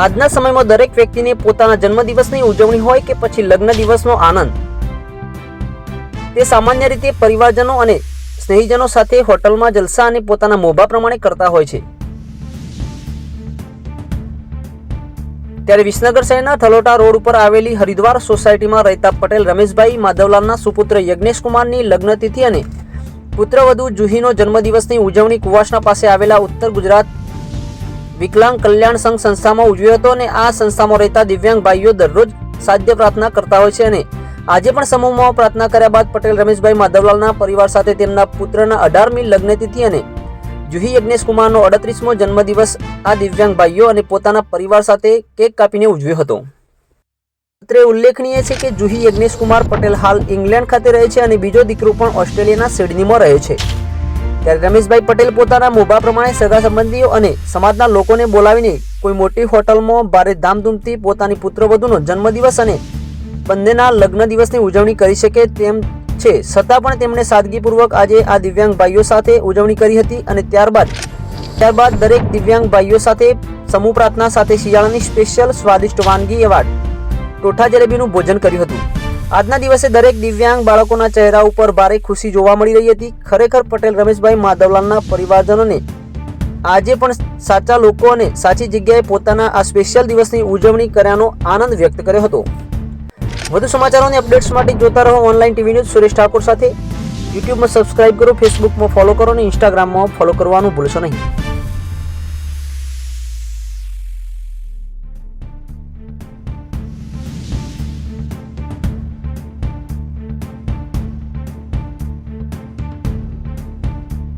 આજના સમયમાં દરેક વ્યક્તિને પોતાના જન્મદિવસની ઉજવણી હોય કે પછી લગ્ન દિવસનો આનંદ. તે સામાન્ય રીતે પરિવારજનો અને સ્નેહીજનો સાથે હોટલમાં જલસા અને પોતાના મોભા પ્રમાણે કરતા હોય છે. ત્યારે વિસનગર શહેરના થલોટા રોડ ઉપર આવેલી હરિદ્વાર સોસાયટીમાં રહેતા પટેલ રમેશભાઈ માધવલાલના સુપુત્ર યજ્ઞેશ કુમારની લગ્ન તિથિ અને પુત્રવધુ જુહીનો જન્મદિવસની ઉજવણી કુવાસના પાસે આવેલા ઉત્તર ગુજરાત વિકલાંગ કલ્યાણ સંઘ સંસ્થામાં ઉજવ્યો હતો અને આ સંસ્થામાં રહેતા દિવ્યાંગ ભાઈઓ દરરોજ સાધ્ય પ્રાર્થના કરતા હોય છે અને આજે પણ સમૂહમાં પ્રાર્થના કર્યા બાદ પટેલ રમેશભાઈ માધવલાલના પરિવાર સાથે તેમના પુત્રના અઢારમી લગ્નતિથિ અને જુહી યજ્ઞેશ કુમારનો અડત્રીસમો જન્મદિવસ આ દિવ્યાંગ ભાઈઓ અને પોતાના પરિવાર સાથે કેક કાપીને ઉજવ્યો હતો. અત્રે ઉલ્લેખનીય છે કે જુહી યજ્ઞેશ કુમાર પટેલ હાલ ઇંગ્લેન્ડ ખાતે રહે છે અને બીજો દીકરો પણ ઓસ્ટ્રેલિયાના સિડનીમાં રહે છે. ત્યારે રમેશભાઈ પટેલ પોતાના મોભા પ્રમાણે સગા સંબંધીઓ અને સમાજના લોકોને બોલાવીને કોઈ મોટી હોટલમાં ભારે ધામધૂમથી પોતાની પુત્રવધુનો જન્મદિવસ અને બંનેના લગ્ન દિવસની ઉજવણી કરી શકે તેમ છે. છતાં પણ તેમણે સાદગીપૂર્વક આજે આ દિવ્યાંગ ભાઈઓ સાથે ઉજવણી કરી હતી અને ત્યારબાદ ત્યારબાદ દરેક દિવ્યાંગ ભાઈઓ સાથે સમૂહ પ્રાર્થના સાથે શિયાળાની સ્પેશિયલ સ્વાદિષ્ટ વાનગી એવા ટોઠા જલેબીનું ભોજન કર્યું હતું. આજના દિવસે દરેક દિવ્યાંગ બાળકોના ચહેરા ઉપર ભારે ખુશી જોવા મળી રહી હતી. ખરેખર પટેલ રમેશભાઈ માધવલાલના પરિવારજનોને આજે પણ સાચા લોકો અને સાચી જગ્યાએ પોતાના આ સ્પેશિયલ દિવસની ઉજવણી કર્યાનો આનંદ વ્યક્ત કર્યો હતો. વધુ સમાચારોની અપડેટ્સ માટે જોતા રહો online TV news Suresh Thakor સાથે. યુટ્યુબમાં સબસ્ક્રાઇબ કરો ફેસબુકમાં ફોલો કરો અને ઇન્સ્ટાગ્રામમાં ફોલો કરવાનું ભૂલશો નહીં.